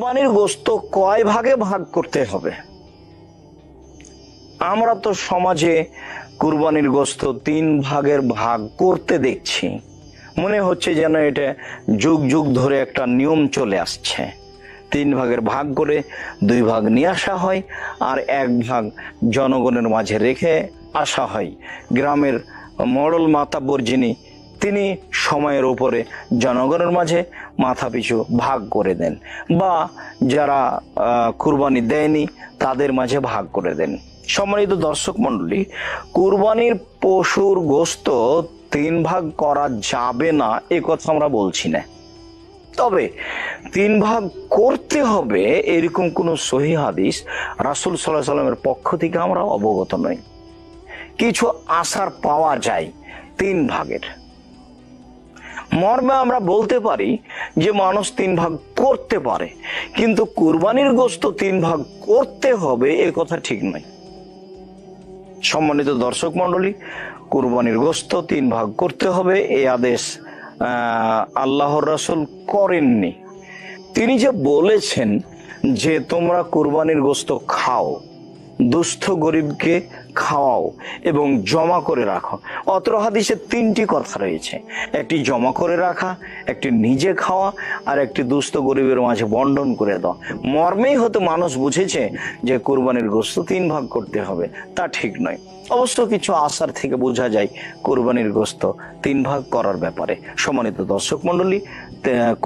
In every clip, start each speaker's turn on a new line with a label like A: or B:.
A: কোরবানির গোস্ত কয় ভাগে ভাগ করতে হবে? আমরা তো সমাজে কুরবানির গোস্ত তিন ভাগের ভাগ করতে দেখছি। মনে হচ্ছে যেন এটা যুগ যুগ ধরে একটা নিয়ম চলে আসছে। তিন ভাগের ভাগ করে দুই ভাগ নিয়ে আসা হয় আর এক ভাগ জনগণের মাঝে রেখে আসা হয়। গ্রামের মডল মাতাব্বর যিনি তিনি সময়ের উপরে জনগণের মাঝে মাথা পিছু ভাগ করে দেন বা যারা কুরবানি দেয়নি তাদের মাঝে ভাগ করে দেন। সম্মানিত দর্শক মন্ডলী কুরবানির পশুর গোস্ত তিন ভাগ করা যাবে না, এ কথা আমরা বলছি না। তবে তিন ভাগ করতে হবে, এরকম কোনো সহি হাদিস রাসুল সাল্লাহ সাল্লামের পক্ষ থেকে আমরা অবগত নই। কিছু আশার পাওয়া যায় তিন ভাগের। মর্মে আমরা বলতে পারি যে মানুষ তিন ভাগ করতে পারে, কিন্তু কুরবানির গোস্ত তিন ভাগ করতে হবে এ কথা ঠিক নয়। সম্মানিত দর্শক মন্ডলী কুরবানির গোস্ত তিন ভাগ করতে হবে এই আদেশ আল্লাহর রাসুল করেননি। তিনি যে বলেছেন যে তোমরা কুরবানির গোস্ত খাও দুস্থ গরিবকে খাওয়াও এবং জমা করে রাখো। অত্র হাদিসে তিনটি কথা রয়েছে। একটি জমা করে রাখা, একটি নিজে খাওয়া, আর একটি দুস্থ গরিবের মাঝে বন্টন করে দাও। মর্মেই হয়তো মানুষ বুঝেছে যে কোরবানির গোস্ত তিন ভাগ করতে হবে। তা ঠিক নয়। অবশ্য কিছু আশার থেকে বোঝা যায় কোরবানির গোস্ত তিন ভাগ করার ব্যাপারে। সম্মানিত দর্শক মন্ডলী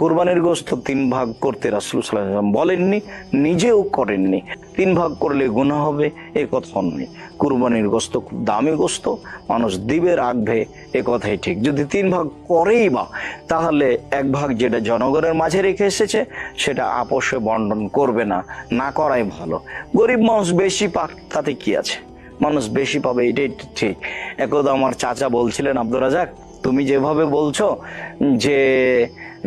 A: কোরবানির গোস্ত তিন ভাগ করতে রাসুল সাল্লাম বলেননি, নিজেও করেননি। তিন ভাগ করলে গুণা হবে, এ কথা নয় কুরবানির গোস্ত খুব দামি গোস্ত, মানুষ দিবে, রাখবে, এ কথাই ঠিক। যদি তিন ভাগ করেই বা, তাহলে এক ভাগ যেটা জনগণের মাঝে রেখে এসেছে, সেটা আপোষে বন্টন করবে না না করাই ভালো। গরিব মানুষ বেশি পাক, তাতে কি আছে? মানুষ বেশি পাবে, এটাই ঠিক। একদা আমার চাচা বলছিলেন, আব্দুর রাজাক তুমি যেভাবে বলছো, যে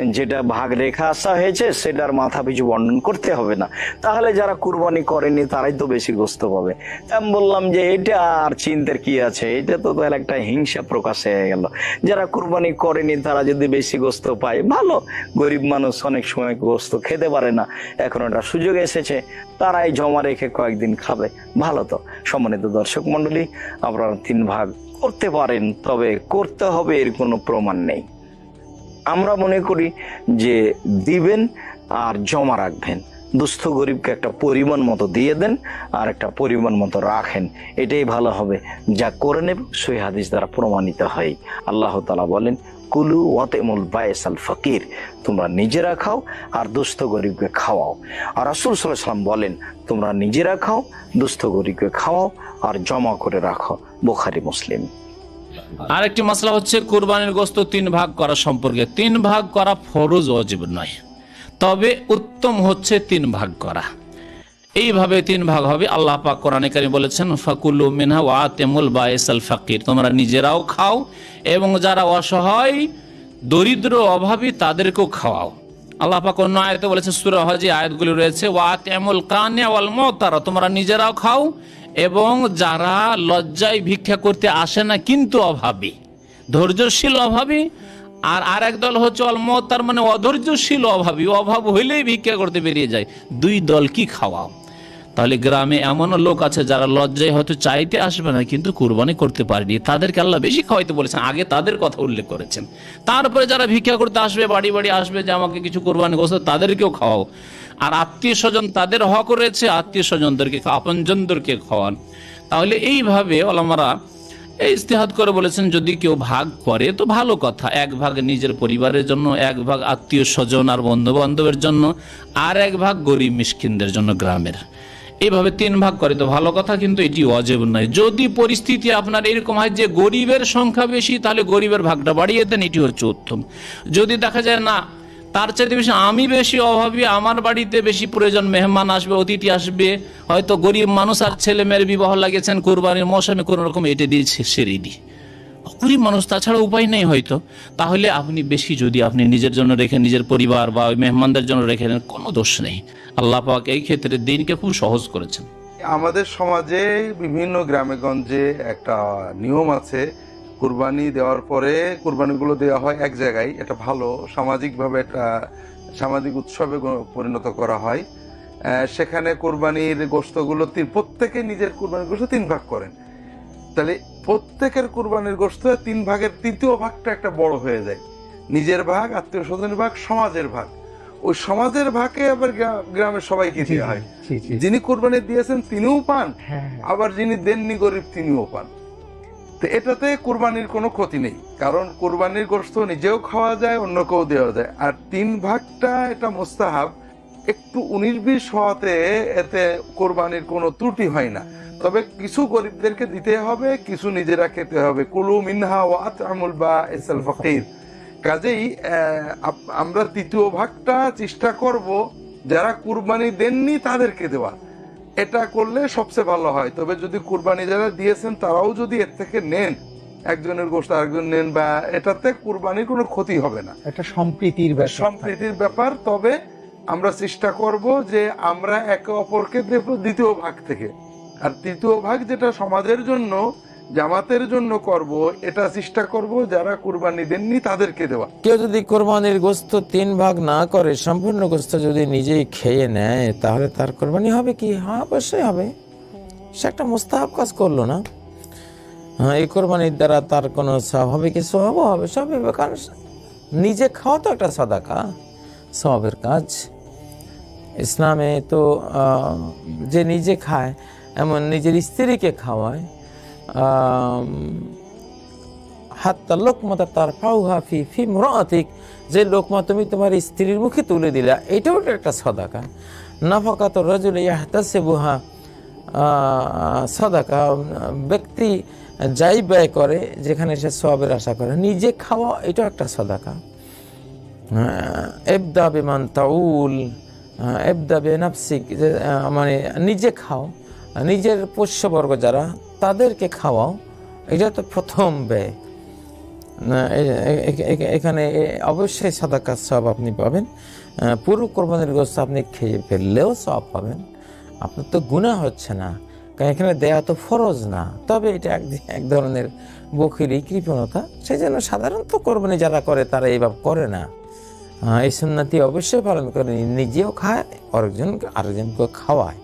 A: যেটা ভাগ রেখা আসা হয়েছে, সেটার মাথা পিছু বন্টন করতে হবে না। তাহলে যারা কুরবানি করেনি, তারাই তো বেশি গোস্ত পাবে। আমি বললাম যে, এটা আর চিন্তার কি আছে? এটা তো তাহলে একটা হিংসা প্রকাশ হয়ে গেল। যারা কুরবানি করেনি, তারা যদি বেশি গোস্ত পায়, ভালো। গরিব মানুষ অনেক সময় গোস্ত খেতে পারে না। এখন একটা সুযোগ এসেছে, তারাই জমা রেখে কয়েকদিন খাবে। ভালো তো। সম্মানিত দর্শক মন্ডলী আপনারা তিন ভাগ করতে পারেন, তবে করতে হবে এর কোনো প্রমাণ নেই। আমরা মনে করি যে দিবেন আর জমা রাখবেন। দুস্থ গরিবকে একটা পরিমাণ মতো দিয়ে দেন আর একটা পরিমাণ মতো রাখেন। এটাই ভালো হবে। যা করে নেব, সই হাদিস দ্বারা প্রমাণিত হয়। আল্লাহ তালা বলেন, কুলু ওয়াতেমুল বায়েসাল ফকির। তোমরা নিজেরা খাও আর দুস্থ গরিবকে খাওয়াও। আর রাসুল সাল্লাম বলেন, তোমরা নিজেরা খাও, দুস্থ গরিবকে খাওয়াও আর জমা করে রাখো। বোখারি, মুসলিম।
B: আরেকটি মশলা হচ্ছে কুরবানির গোস্ত তিন ভাগ করা সম্পর্কে। তিন ভাগ করা ফরজ অজীব নয়। তবে উত্তম হচ্ছে তিন ভাগ করা। এইভাবে তিন ভাগ হবে, আল্লাহ পাক কোরআনে কারিম বলেছেন ফাকুল্লু মিনহা ওয়া তেমুল বায়েসাল ফাকির। তোমরা নিজেরাও খাও এবং যারা অসহায়, দরিদ্র, অভাবী, তাদেরকেও খাওয়াও। আল্লাহ পাক অন্য আয়তে বলেছে সূরা হজে আয়াতগুলি রয়েছে, ওয়া তেমুল কানে ওয়াল মুতারা তোমরা নিজেরাও খাও এবং যারা লজ্জায় ভিক্ষা করতে আসে না কিন্তু অভাবী, ধৈর্যশীল অভাবী, আর আর দল হচ্ছে অলমত, তার মানে অধৈর্যশীল অভাবী, অভাব হইলেই ভিক্ষা করতে বেরিয়ে যায়। দুই দল কি খাওয়াও তাহলে গ্রামে এমনও লোক আছে যারা লজ্জায় হয়তো চাইতে আসবে না, কিন্তু কুরবানি করতে পারেনি। তাদেরকে আল্লাহ বেশি খাওয়াইতে বলেছেন, আগে তাদের কথা উল্লেখ করেছেন। তারপরে যারা ভিক্ষা করতে আসবে, বাড়ি বাড়ি আসবে যে আমাকে কিছু কোরবানি করছে, তাদেরকেও খাওয়াও। আর আত্মীয় স্বজন তাদের হক রয়েছে, আত্মীয় স্বজনদেরকে, আপনজনদেরকে খাওয়ান। তাহলে এইভাবে ওলামারা এই ইস্তেহাদ করে বলেছেন, যদি কেউ ভাগ করে, তো ভালো কথা। এক ভাগ নিজের পরিবারের জন্য, এক ভাগ আত্মীয় স্বজন আর বন্ধু বান্ধবের জন্য, আর এক ভাগ গরিব মিসকিনদের জন্য গ্রামের। এইভাবে তিন ভাগ করে তো ভালো কথা, কিন্তু এটি অজেব নয়। যদি পরিস্থিতি আপনার এরকম হয় যে গরিবের সংখ্যা বেশি, তাহলে গরিবের ভাগটা বাড়িয়ে দেন, এটি হচ্ছে উত্তম। যদি দেখা যায় না তার চাইতে বেশি আমি বেশি অভাবী, আমার বাড়িতে বেশি প্রয়োজন মেহমান আসবে, অতিথি আসবে। হয়তো গরিব মানুষ আর ছেলে মেয়ের বিবাহ লাগিয়েছেন, কোরবানির মৌসুমে কোনো রকম এটে দিয়ে সেরে দিই গরিব মানুষ, তাছাড়া উপায় নেই হয়তো। তাহলে আপনি বেশি যদি আপনি নিজের জন্য রেখে, নিজের পরিবার বা ওই মেহমানদের জন্য রেখে নেন কোনো দোষ নেই। আল্লাহ পাক এই ক্ষেত্রে দিনকে খুব সহজ করেছেন।
C: আমাদের সমাজে বিভিন্ন গ্রামে গঞ্জে একটা নিয়ম আছে কুরবানি দেওয়ার পরে কুরবানিগুলো দেওয়া হয় এক জায়গায়। এটা ভালো সামাজিকভাবে একটা সামাজিক উৎসবে পরিণত করা হয়। সেখানে কোরবানির গোস্তগুলো তিন- প্রত্যেকে নিজের কোরবানির গোস্ত তিন ভাগ করেন। তাহলে প্রত্যেকের কোরবানির গোস্ত তিন ভাগের তৃতীয় ভাগটা একটা বড় হয়ে যায়। নিজের ভাগ আত্মীয় স্বজনের ভাগ সমাজের ভাগ। ওই সমাজের ভাগে আবার গ্রা- গ্রামের সবাইকে দেওয়া হয়। যিনি কোরবানি দিয়েছেন তিনিও পান।
D: হ্যাঁ,
C: আবার যিনি দেননি গরিব তিনিও পান। তো এটাতে কোরবানির কোনো ক্ষতি নেই। কারণ কোরবানির গোস্ত নিজেও খাওয়া যায় অন্যকেও দেওয়া যায়। আর তিন ভাগটা এটা মোস্তাহাব। একটু উনিশ বিশ হওয়াতে এতে কোরবানির কোনো ত্রুটি হয় না। তবে কিছু গরিবদেরকে দিতে হবে, কিছু নিজেরা খেতে হবে। কুলু মিনহা ওয়া আতআমুল বা ইসাল ফকির। কাজেই আমরা তৃতীয় ভাগটা চেষ্টা করব, যারা কুরবানি দেননি তাদেরকে দেওয়া এটা করলে সবচেয়ে ভালো হয়। তবে যদি কুরবানি যারা দিয়েছেন তারাও যদি এর থেকে নেন একজনের গোষ্ঠ আরেকজন নেন বা এটাতে কুরবানির কোনো ক্ষতি হবে না।
D: এটা সম্প্রীতির ব্যাপার।
C: সম্প্রীতির ব্যাপার তবে আমরা চেষ্টা করব যে আমরা একে অপরকে দেব দ্বিতীয় ভাগ থেকে। আর তৃতীয় ভাগ যেটা সমাজের জন্য জামাতের জন্য করব, এটা চেষ্টা করব, যারা কুরবানি দেননি তাদেরকে দেওয়া।
E: কেউ যদি কোরবানির গোস্ত তিন ভাগ না করে, সম্পূর্ণ গোস্ত যদি নিজেই খেয়ে নেয়, তাহলে তার কোরবানি হবে কি? হ্যাঁ অবশ্যই হবে। সে একটা মোস্তাহাব কাজ করল না? হ্যাঁ এই কোরবানির দ্বারা তার কোনো সব হবে কি? সবও হবে সব কারণ নিজে খাওয়া তো একটা সাদাকা স্বভাবের কাজ। ইসলামে তো যে নিজে খায়, এমন নিজের স্ত্রীকে খাওয়ায় হাত্তা লোকমাতা তার ফাউহা ফি ফি মুরাতিক, যে লোকমা তুমি তোমার স্ত্রীর মুখে তুলে দিলা, এটাও একটা সদাকা। নাফাকাত রাজুল ইয়াহতাসিবুহা সদাকা। ব্যক্তি যাই ব্যয় করে, যেখানে সে সবের আশা করে, নিজে খাওয়া এটাও একটা সদাকা। এবদা বিমান তাউল এবদা বেনাফসিক মানে নিজে খাও। নিজের পোষ্যবর্গ যারা তাদেরকে খাওয়াও, এটা তো প্রথম ব্যয়। এখানে অবশ্যই সাদাকা সব আপনি পাবেন। পুরো কোরবানির গোস্ত আপনি খেয়ে ফেললেও সব পাবেন। আপনার তো গুণা হচ্ছে না। কারণ এখানে দেয়া তো ফরজ না। তবে এটা এক এক ধরনের বকিরি কৃপণতা। সেই জন্য সাধারণত কোরবানি যারা করে, তারা এইভাবে করে না। এই সুন্নতি অবশ্যই পালন করে, নিজেও খায় আরেকজন আরেকজনকে খাওয়ায়।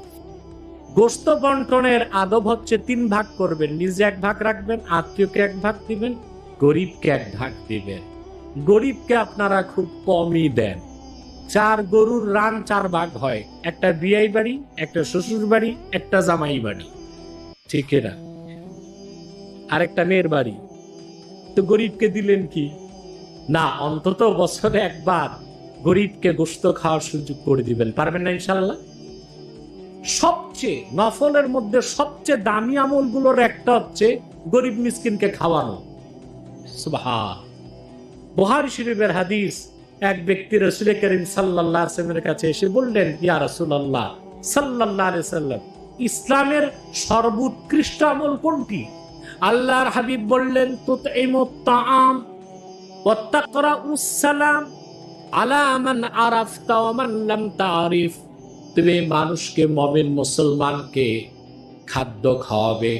F: গোস্ত বন্টনের আদব হচ্ছে তিন ভাগ করবেন। নিজে এক ভাগ রাখবেন, আত্মীয়কে এক ভাগ দিবেন, গরিবকে এক ভাগ দিবেন। গরিবকে আপনারা খুব কমই দেন। চার গরুর রান চার ভাগ হয়। একটা বিয়াই বাড়ি, একটা শ্বশুর বাড়ি, একটা জামাই বাড়ি। ঠিক না আরেকটা মেয়ের বাড়ি। তো গরিবকে দিলেন কি? না, অন্তত বছরে একবার গরিবকে গোস্ত খাওয়ার সুযোগ করে দিবেন। পারবেন না ইনশাল্লাহ সবচেয়ে নফলের মধ্যে সবচেয়ে দামি আমলগুলোর একটা হচ্ছে গরিব মিসকিনকে খাওয়ানো। বুহারি শরীফের হাদিস, এক ব্যক্তি রসুল করিম সাল্লাল্লাহু আলাইহি ওয়াসাল্লামের কাছে এসে বললেন, ইয়া রাসূলুল্লাহ, সাল্লাল্লাহু আলাইহি সাল্লাম ইসলামের সর্বোৎকৃষ্ট আমল কোনটি? আল্লাহর হাবিব বললেন ওয়া আলা মান আরাফতা ওয়া মান লাম তারিফ। তুমি মানুষকে, মমিন মুসলমানকে খাদ্য খাওয়াবে।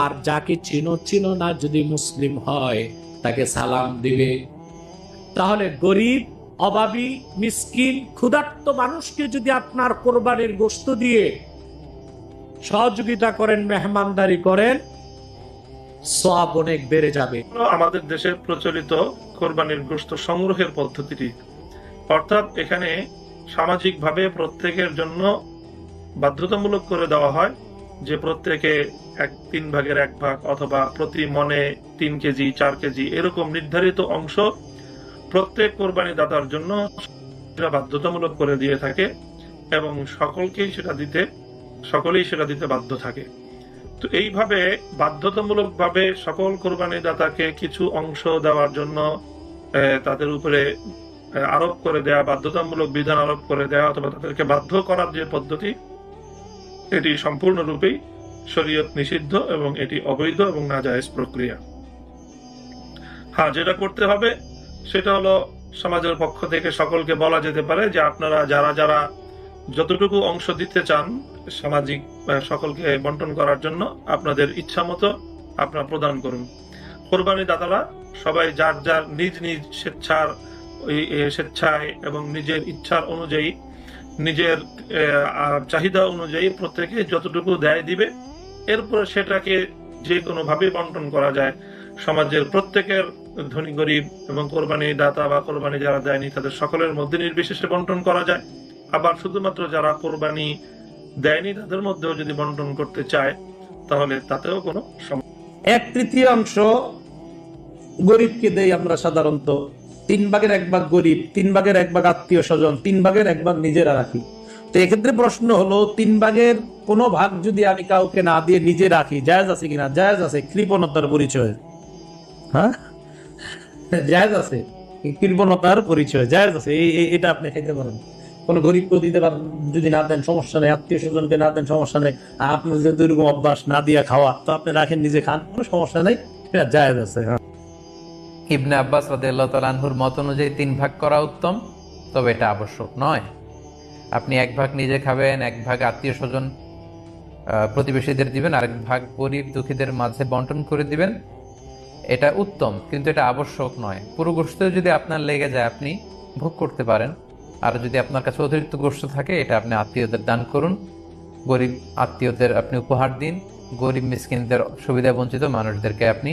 F: আর যাকে চিনো চিনো না যদি মুসলিম হয়, তাকে সালাম দিবে। তাহলে গরিব অভাবী মিসকিন, ক্ষুধার্ত মানুষকে যদি আপনার কোরবানির গোস্ত দিয়ে সহযোগিতা করেন, মেহমানদারি করেন সব অনেক বেড়ে যাবে।
G: আমাদের দেশে প্রচলিত কোরবানির গোশত সংগ্রহের পদ্ধতিটি, অর্থাৎ এখানে সামাজিকভাবে প্রত্যেকের জন্য বাধ্যতামূলক করে দেওয়া হয় যে প্রত্যেকে এক তিন ভাগের এক ভাগ অথবা প্রতি মনে তিন কেজি, চার কেজি এরকম নির্ধারিত অংশ প্রত্যেক কোরবানি দাতার জন্য বাধ্যতামূলক করে দিয়ে থাকে এবং সকলকেই সেটা দিতে, সকলেই সেটা দিতে বাধ্য থাকে। তো এইভাবে বাধ্যতামূলকভাবে সকল কোরবানি দাতাকে কিছু অংশ দেওয়ার জন্য তাদের উপরে আরোপ করে দেয়া, বাধ্যতামূলক বিধান আরোপ করে দেয়া অথবা তাদেরকে বাধ্য করার যে পদ্ধতি, এটি সম্পূর্ণরূপেই শরীয়ত নিষিদ্ধ এবং এটি অবৈধ এবং নাজায়েজ প্রক্রিয়া। হ্যাঁ যেটা করতে হবে, সেটা হলো সমাজের পক্ষ থেকে সকলকে বলা যেতে পারে যে আপনারা যারা যারা যতটুকু অংশ দিতে চান সামাজিক সকলকে বন্টন করার জন্য আপনাদের ইচ্ছা মতো আপনারা প্রদান করুন। কোরবানি দাতারা সবাই যার যার নিজ নিজ স্বেচ্ছার স্বেচ্ছায় এবং নিজের ইচ্ছার অনুযায়ী, নিজের চাহিদা অনুযায়ী প্রত্যেকে যতটুকু দেয় দিবে, এরপর সেটাকে যে কোনো ভাবে বন্টন করা যায়। সমাজের প্রত্যেকের ধনী গরিব এবং কোরবানি দাতা বা কোরবানি যারা দেয়নি, তাদের সকলের মধ্যে নির্বিশেষে বন্টন করা যায়। আবার শুধুমাত্র যারা কোরবানি দেয়নি, তাদের মধ্যেও যদি বন্টন করতে চায়, তাহলে তাতেও কোনো
F: এক তৃতীয়াংশ গরিবকে দেই আমরা সাধারণত তিন ভাগের এক ভাগ গরিব, তিন ভাগের এক ভাগ আত্মীয় স্বজন, তিন ভাগের এক ভাগ নিজেরা রাখি। তো এক্ষেত্রে প্রশ্ন হলো, তিন ভাগের কোনো ভাগ যদি আমি কাউকে না দিয়ে নিজে রাখি, জায়েজ আছে কিনা? জায়েজ আছে, কৃপণতার পরিচয়। হ্যাঁ? জায়েজ আছে, কৃপণতার পরিচয়, জায়েজ আছে এটা আপনি খাইতে পারেন। কোনো গরিবকে দিতে পারেন, যদি না দেন সমস্যা নেই, আত্মীয় স্বজনকে না দেন সমস্যা নেই, আপনার যদি এরকম অভ্যাস না দিয়ে খাওয়া, তো আপনি রাখেন, নিজে খান, কোনো সমস্যা নেই, এটা জায়েজ আছে হ্যাঁ।
D: ইবনে আব্বাস রাদিয়াল্লাহু তাআলা আনহুর মত অনুযায়ী তিন ভাগ করা উত্তম, তবে এটা আবশ্যক নয়। আপনি এক ভাগ নিজে খাবেন, এক ভাগ আত্মীয় স্বজন প্রতিবেশীদের দিবেন, আরেক ভাগ গরিব দুঃখীদের মাঝে বন্টন করে দিবেন। এটা উত্তম, কিন্তু এটা আবশ্যক নয়। পুরো গোষ্ঠ যদি আপনার লেগে যায়, আপনি ভোগ করতে পারেন। আর যদি আপনার কাছে অতিরিক্ত গোষ্ঠ থাকে, এটা আপনি আত্মীয়দের দান করুন। গরিব আত্মীয়দের আপনি উপহার দিন, গরিব মিসকিনদের সুবিধা বঞ্চিত মানুষদেরকে আপনি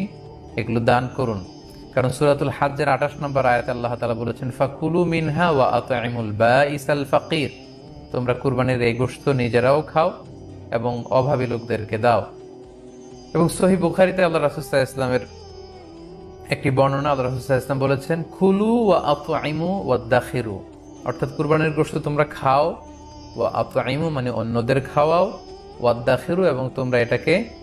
D: এগুলো দান করুন। কারণ সুরাতুল হাজ্জের আঠাশ নম্বর আয়াত আল্লাহ তালা বলেছেন, ফাকুলু মিনহা ওয়া আতআইমুল বাঈসাল ফাকির। তোমরা কুরবানির এই গোশত নিজেরাও খাও এবং অভাবী লোকদেরকে দাও। এবং সহি বুখারিতে আল্লাহ রাসুল্লাহ ইসলামের একটি বর্ণনা আল্লাহ রাসুল্লাহ ইসলাম বলেছেন খুলু ওয়া আতআইমু ওয়া দাখিরু। অর্থাৎ কুরবানির গোশত তোমরা খাও, ওয়া আতআইমু মানে অন্যদের খাওয়াও, ওয়া দাখিরু এবং তোমরা এটাকে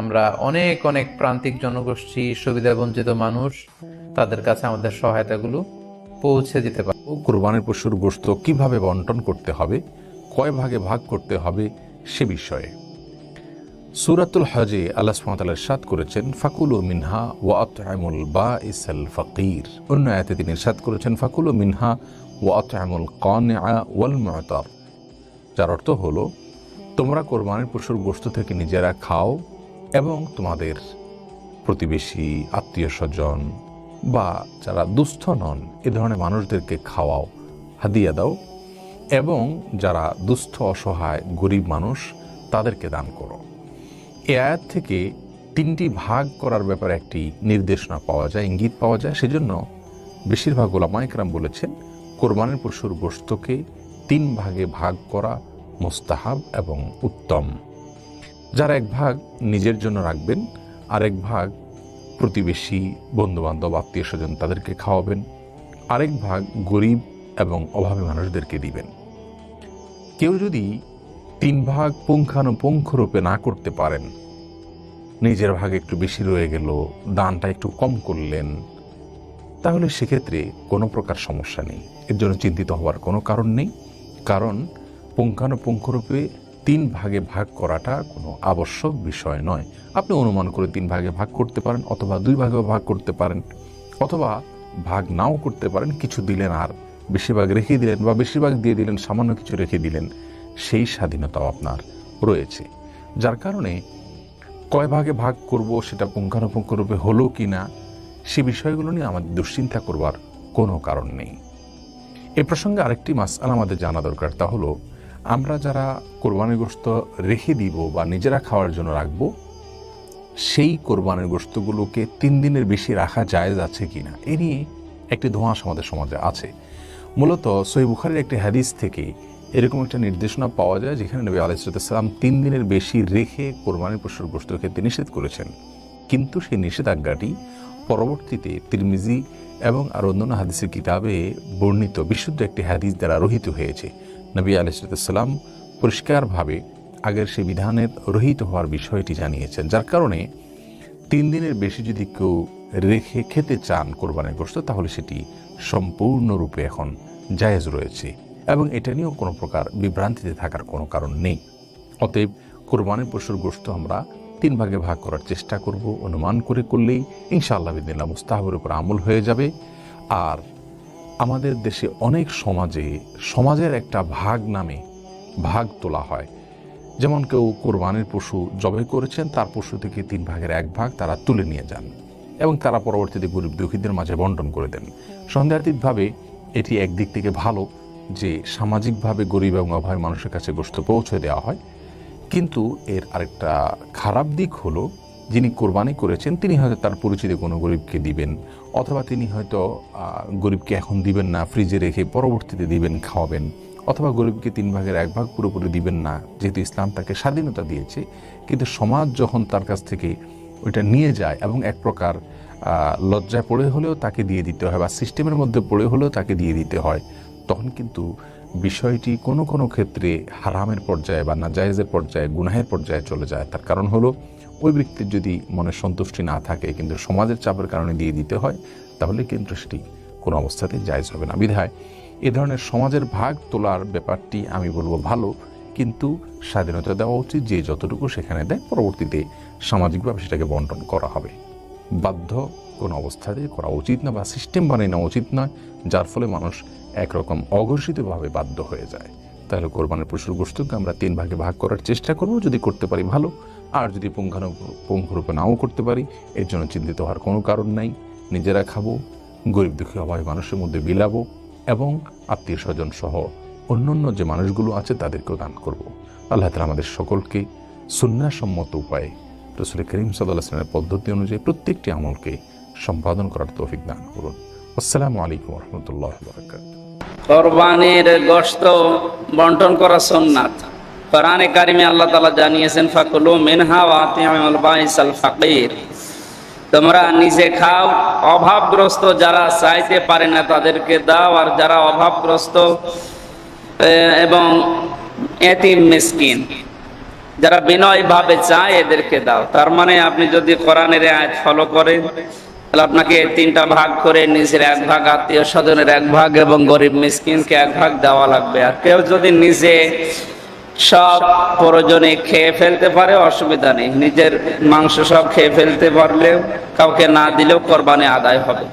D: আমরা অনেক অনেক প্রান্তিক জনগোষ্ঠী, সুবিধা বঞ্চিত মানুষ তাদের কাছে আমাদের সহায়তাগুলো পৌঁছে দিতে পারি
H: ও কোরবানির পশুর গোশত কীভাবে বন্টন করতে হবে, কয় ভাগে ভাগ করতে হবে সে বিষয়ে। সুরাতুল হজে আল্লাহ সুবহানাহু সাদ করেছেন, ফাকুলু মিনহা ওয়া আতআমুল বাঈসাল ফাকির। অন্য আয়াতে তিনি সাদ করেছেন, ফাকুলু মিনহা ওয়া আতআমুল কানিআ ওয়াল মুতার। যার অর্থ হলো, তোমরা কোরবানির পশুর গোশত থেকে নিজেরা খাও এবং তোমাদের প্রতিবেশী আত্মীয় স্বজন বা যারা দুস্থ নন, এ ধরনের মানুষদেরকে খাওয়াও, হাদিয়া দাও এবং যারা দুস্থ, অসহায়, গরিব মানুষ, তাদেরকে দান করো। এ আয়াত থেকে তিনটি ভাগ করার ব্যাপারে একটি নির্দেশনা পাওয়া যায়, ইঙ্গিত পাওয়া যায়। সেজন্য বেশিরভাগ ওলামাইকরাম বলেছেন, কোরবানের পশুর গোস্তকে তিন ভাগে ভাগ করা মোস্তাহাব এবং উত্তম। যারা এক ভাগ নিজের জন্য রাখবেন, আরেক ভাগ প্রতিবেশী, বন্ধুবান্ধব আত্মীয় স্বজন তাদেরকে খাওয়াবেন, আরেক ভাগ গরিব এবং অভাবী মানুষদেরকে দিবেন। কেউ যদি তিন ভাগ পুঙ্খানুপুঙ্খ রূপে না করতে পারেন, নিজের ভাগ একটু বেশি রয়ে গেল, দানটা একটু কম করলেন, তাহলে সেক্ষেত্রে কোনো প্রকার সমস্যা নেই। এর জন্য চিন্তিত হওয়ার কোনো কারণ নেই, কারণ পুঙ্খানুপুঙ্খ রূপে তিন ভাগে ভাগ করাটা কোনো আবশ্যক বিষয় নয়। আপনি অনুমান করে তিন ভাগে ভাগ করতে পারেন অথবা দুই ভাগে ভাগ করতে পারেন, অথবা ভাগ নাও করতে পারেন, কিছু দিলেন আর। বেশিরভাগ রেখে দিলেন বা বেশিরভাগ দিয়ে দিলেন, সামান্য কিছু রেখে দিলেন, সেই স্বাধীনতাও আপনার রয়েছে। যার কারণে কয় ভাগে ভাগ করব, সেটা পুঙ্খানুপুঙ্খ রূপে হলো কি না, সে বিষয়গুলো নিয়ে আমাদের দুশ্চিন্তা করবার কোনো কারণ নেই। এ প্রসঙ্গে আরেকটি মাসাল আমাদের জানা দরকার, তা হলো আমরা যারা কোরবানির গোস্ত রেখে দিব বা নিজেরা খাওয়ার জন্য রাখব, সেই কোরবানির গোস্তগুলোকে তিন দিনের বেশি রাখা জায়েজ আছে কিনা, এ নিয়ে একটি ধোঁয়াশ আমাদের সমাজে আছে। মূলত সহি বুখারির একটি হাদিস থেকে এরকম একটা নির্দেশনা পাওয়া যায় যেখানে নবী আলাইসালাম তিন দিনের বেশি রেখে কোরবানির পশুর গোস্ত খেতে নিষেধ করেছেন। কিন্তু সেই নিষেধাজ্ঞাটি পরবর্তীতে তিরমিজি এবং আর অন্যান্য হাদিসের কিতাবে বর্ণিত বিশুদ্ধ একটি হাদিস দ্বারা রহিত হয়েছে। নবী আলাইসালাম পরিষ্কারভাবে আগের সেই বিধানের রহিত হওয়ার বিষয়টি জানিয়েছেন, যার কারণে তিন দিনের বেশি যদি কেউ রেখে খেতে চান কোরবানির গোস্ত তাহলে সেটি সম্পূর্ণরূপে এখন জায়েজ রয়েছে এবং এটা নিয়েও কোনো প্রকার বিভ্রান্তিতে থাকার কোনো কারণ নেই। অতএব কোরবানির পশুর গোশত আমরা তিন ভাগে ভাগ করার চেষ্টা করব, অনুমান করে করলেই ইনশাআল্লাহ বিদিল্লা মুস্তাহাবের উপর আমল হয়ে যাবে। আর আমাদের দেশে অনেক সমাজে সমাজের একটা ভাগ নামে ভাগ তোলা হয়। যেমন কেউ কোরবানির পশু জবাই করেছেন, তার পশু থেকে তিন ভাগের এক ভাগ তারা তুলে নিয়ে যান এবং তারা পরবর্তীতে গরিব দুঃখীদের মাঝে বন্টন করে দেন। সন্দেহাতীতভাবে এটি একদিক থেকে ভালো যে সামাজিকভাবে গরিব এবং অভাবী মানুষের কাছে গোষ্ঠ পৌঁছে দেওয়া হয়। কিন্তু এর আরেকটা খারাপ দিক হলো যিনি কোরবানি করেছেন, তিনি হয়তো তার পরিচিত কোনো গরিবকে দিবেন, অথবা তিনি হয়তো গরিবকে এখন দিবেন না, ফ্রিজে রেখে পরবর্তীতে দিবেন, খাওয়াবেন, অথবা গরিবকে তিন ভাগের এক ভাগ পুরোপুরি দিবেন না, যেহেতু ইসলাম তাকে স্বাধীনতা দিয়েছে, কিন্তু সমাজ যখন তার কাছ থেকে ওইটা নিয়ে যায় এবং এক প্রকার লজ্জায় পড়ে হলেও তাকে দিয়ে দিতে হয় বা সিস্টেমের মধ্যে পড়ে হলেও তাকে দিয়ে দিতে হয়, তখন কিন্তু বিষয়টি কোনো কোনো ক্ষেত্রে হারামের পর্যায়ে বা নাজায়েজের পর্যায়ে, গুনাহের পর্যায়ে চলে যায়। তার কারণ হলো ওই ব্যক্তির যদি মনে সন্তুষ্টি না থাকে, কিন্তু সমাজের চাপের কারণে দিয়ে দিতে হয়, তাহলে কিন্তু সেটি কোনো অবস্থাতে জায়জ হবে না। বিধায় এ ধরনের সমাজের ভাগ তোলার ব্যাপারটি আমি বলব ভালো, কিন্তু স্বাধীনতা দেওয়া উচিত যে যতটুকু সেখানে দেয়, পরবর্তীতে সামাজিকভাবে সেটাকে বন্টন করা হবে। বাধ্য কোনো অবস্থাতে করা উচিত না বা সিস্টেম বানিয়ে নেওয়া উচিত নয়, যার ফলে মানুষ একরকম অঘোষিতভাবে বাধ্য হয়ে যায়। তাহলে কোরবানের পশুর গোষ্ঠকে আমরা তিন ভাগে ভাগ করার চেষ্টা করব। যদি করতে পারি ভালো আর যদি পুঙ্খানু পুঙ্খরূপে নাও করতে পারি, এর জন্য চিন্তিত হওয়ার কোনো কারণ নাই। নিজেরা খাব, গরিব দুঃখী অভাবী মানুষের মধ্যে বিলাবো এবং আত্মীয় স্বজন সহ অন্য অন্যান্য যে মানুষগুলো আছে তাদেরকেও দান করব। আল্লাহ তালা আমাদের সকলকে সুন্নাসম্মত উপায়ে রসুল করিম সাল্লাহ আসলামের পদ্ধতি অনুযায়ী প্রত্যেকটি আমলকে সম্পাদন করার তৌফিক দান করুন। আসসালামু আলাইকুম রহমতুল্লাহ বরকাত
I: কোরবানির বন্টন করা সুন্নাত। কোরআনে কারিমে আল্লাহ তাআলা জানিয়েছেন, ফাকুলু মিনহা ওয়া বাইসাল ফাকির। তোমরা নিজে খাও, অভাবগ্রস্ত যারা চাইতে পারে না তাদেরকে দাও, আর যারা অভাবগ্রস্ত এবং এতিম মিসকিন, যারা বিনয় ভাবে চায় এদেরকে দাও। তার মানে আপনি যদি কোরআনের আয়াত ফলো করেন, তাহলে আপনাকে তিনটা ভাগ করে নিজের এক ভাগ আত্মীয় স্বজনের এক ভাগ এবং গরিব মিসকিনকে এক ভাগ দেওয়া লাগবে। আর কেউ যদি নিজে সব প্রয়োজনে খেয়ে ফেলতে পারে, অসুবিধা নেই। নিজের মাংস সব খেয়ে ফেলতে পারলেও কাউকে না দিলেও কোরবানি আদায় হবে।